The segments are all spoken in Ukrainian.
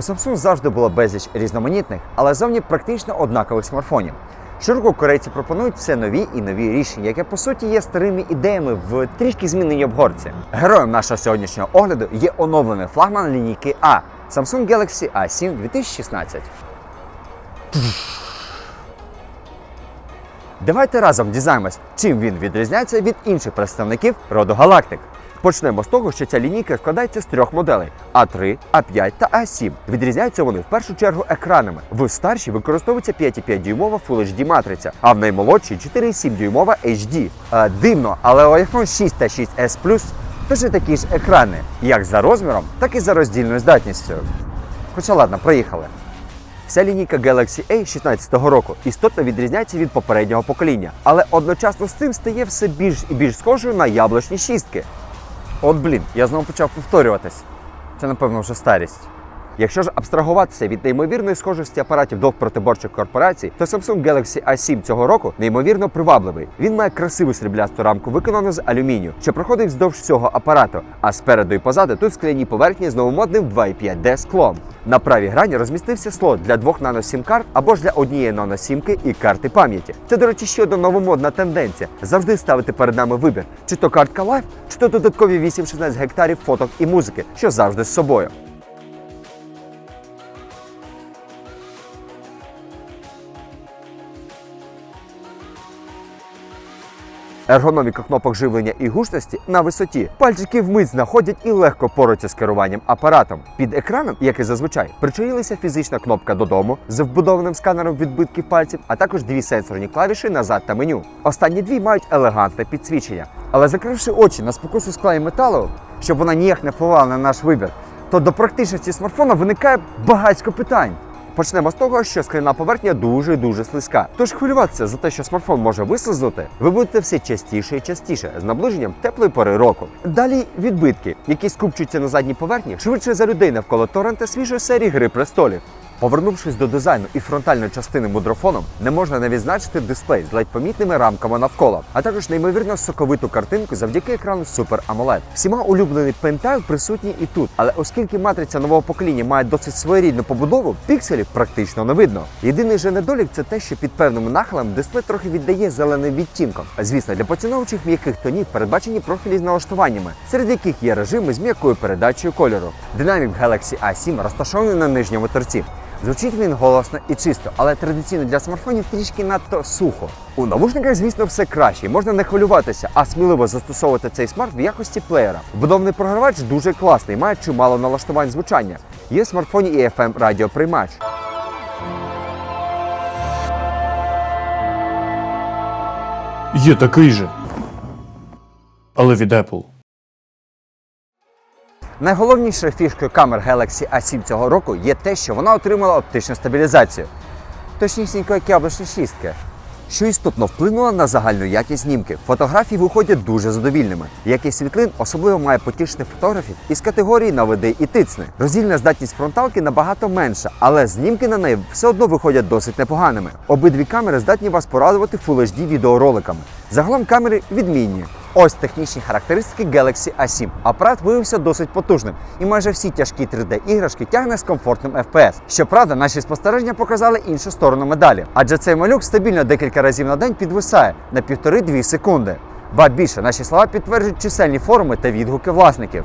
У Samsung завжди було безліч різноманітних, але зовні практично однакових смартфонів. Щороку корейці пропонують все нові і нові рішення, яке по суті є старими ідеями в трішки зміненій обгорці. Героєм нашого сьогоднішнього огляду є оновлений флагман лінійки А Samsung Galaxy A7 2016. Давайте разом дізнаємось, чим він відрізняється від інших представників роду галактик. Почнемо з того, що ця лінійка складається з трьох моделей: А3, А5 та А7. Відрізняються вони в першу чергу екранами. В старшій використовується 5,5 дюймова Full HD матриця, а в наймолодшій 4,7 дюймова HD. Е, дивно, але у iPhone 6 та 6s Plus теж такі ж екрани, як за розміром, так і за роздільною здатністю. Хоча ладно, проїхали. Вся лінійка Galaxy A 16 року істотно відрізняється від попереднього покоління, але одночасно з цим стає все більш і більш схожою на яблучні шістки. От блін, я знову почав повторюватись. Це, напевно, вже старість. Якщо ж абстрагуватися від неймовірної схожості апаратів двох протиборчих корпорацій, то Samsung Galaxy A7 цього року неймовірно привабливий. Він має красиву сріблясту рамку, виконану з алюмінію, що проходить вздовж всього апарату. А спереду і позаду тут скляні поверхні з новомодним 2,5D склом. На правій грані розмістився слот для двох нано-сім карт або ж для однієї нано-сімки і карти пам'яті. Це, до речі, ще одна новомодна тенденція. Завжди ставити перед нами вибір, чи то картка Live, чи то додаткові 8-16 гектарів фоток і музики, що завжди з собою. Ергономіка кнопок живлення і гучності на висоті. Пальчики вмить знаходять і легко поруються з керуванням апаратом. Під екраном, як і зазвичай, причаїлася фізична кнопка додому з вбудованим сканером відбитків пальців, а також дві сенсорні клавіші назад та меню. Останні дві мають елегантне підсвічення. Але закривши очі на спокусу скла металу, щоб вона ніяк не впливала на наш вибір, то до практичності смартфона виникає багатько питань. Почнемо з того, що скляна поверхня дуже-дуже слизька. Тож хвилюватися за те, що смартфон може вислизнути, ви будете все частіше і частіше з наближенням теплої пори року. Далі відбитки, які скупчуються на задній поверхні, швидше за людей навколо торрента свіжої серії Гри престолів. Повернувшись до дизайну і фронтальної частини мудрофоном, не можна не відзначити дисплей з ледь помітними рамками навколо, а також неймовірно соковиту картинку завдяки екрану Super AMOLED. Всіма улюблений пентайл присутній і тут, але оскільки матриця нового покоління має досить своєрідну побудову, пікселів практично не видно. Єдиний же недолік це те, що під певним нахилем дисплей трохи віддає зеленим відтінком. Звісно, для поціновучих м'яких тонів передбачені профілі з налаштуваннями, серед яких є режими з м'якою передачею кольору. Динамік Galaxy A7 розташований на нижньому торці. Звучить він голосно і чисто, але традиційно для смартфонів трішки надто сухо. У навушниках, звісно, все краще, можна не хвилюватися, а сміливо застосовувати цей смарт в якості плеєра. Вбудований програвач дуже класний, має чимало налаштувань звучання. Є в смартфоні і FM радіоприймач. Є такий же. Але від Apple. Найголовнішою фішкою камер Galaxy A7 цього року є те, що вона отримала оптичну стабілізацію. Точнісінько, як яблучні шістки. Що істотно вплинуло на загальну якість знімків. Фотографії виходять дуже задовільними. Якість світлин особливо має потішити фотографів із категорії наведи і тицни. Роздільна здатність фронталки набагато менша, але знімки на неї все одно виходять досить непоганими. Обидві камери здатні вас порадувати Full HD відеороликами. Загалом камери відмінні. Ось технічні характеристики Galaxy A7. Апарат виявився досить потужним, і майже всі тяжкі 3D-іграшки тягне з комфортним FPS. Щоправда, наші спостереження показали іншу сторону медалі, адже цей малюк стабільно декілька разів на день підвисає на 1,5-2 секунди. Ба більше наші слова підтверджують чисельні форуми та відгуки власників.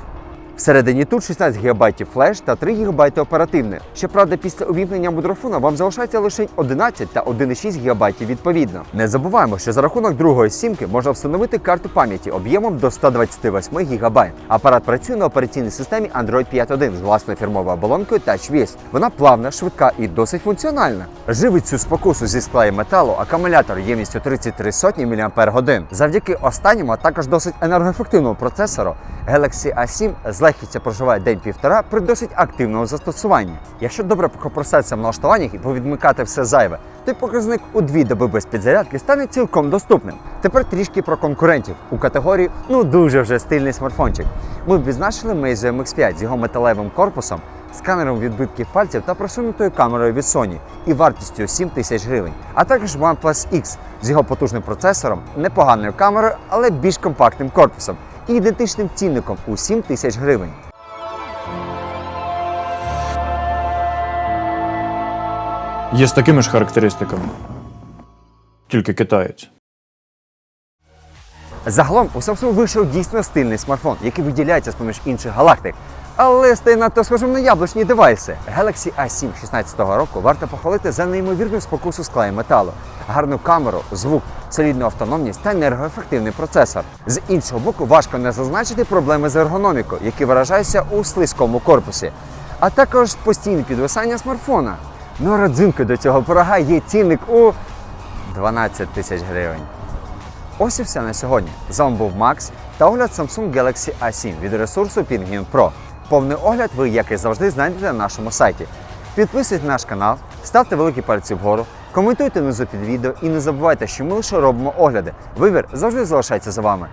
Всередині тут 16 ГБ флеш та 3 ГБ оперативне. Щоправда, після увімкнення мудрофона вам залишається лише 11 та 1,6 ГБ відповідно. Не забуваємо, що за рахунок другої сімки можна встановити карту пам'яті об'ємом до 128 ГБ. Апарат працює на операційній системі Android 5.1 з власною фірмовою оболонкою TouchWiz. Вона плавна, швидка і досить функціональна. Живить цю спокусу зі скла металу акумулятор ємністю 33 сотні мАч. Завдяки останньому, а також досить енергоефективному процесору, Galaxy A7 з легкістю проживає день-півтора при досить активному застосуванні. Якщо добре покопросатися в налаштуваннях і повідмикати все зайве, то показник у дві доби без підзарядки стане цілком доступним. Тепер трішки про конкурентів у категорії ну дуже вже стильний смартфончик. Ми відзначили Meizu MX5 з його металевим корпусом, сканером відбитків пальців та просунутою камерою від Sony і вартістю 7 тисяч гривень, а також OnePlus X з його потужним процесором, непоганою камерою, але більш компактним корпусом і ідентичним цінником у 7 тисяч гривень. Є з такими ж характеристиками. Тільки китаєць. Загалом у Samsung вийшов дійсно стильний смартфон, який виділяється з поміж інших галактик. Але стає надто схожим на яблучні девайси. Galaxy A7 16-го року варто похвалити за неймовірну спокусу скла і металу, гарну камеру, звук, солідну автономність та енергоефективний процесор. З іншого боку, важко не зазначити проблеми з ергономікою, які виражаються у слизькому корпусі, а також постійне підвисання смартфона. Ну родзинкою до цього порога є цінник у 12 тисяч гривень. Ось і все на сьогодні. З вами був Макс та огляд Samsung Galaxy A7 від ресурсу Pingvin Pro. Повний огляд ви, як і завжди, знайдете на нашому сайті. Підписуйтесь на наш канал, ставте великі пальці вгору, коментуйте внизу під відео і не забувайте, що ми лише робимо огляди. Вибір завжди залишається за вами.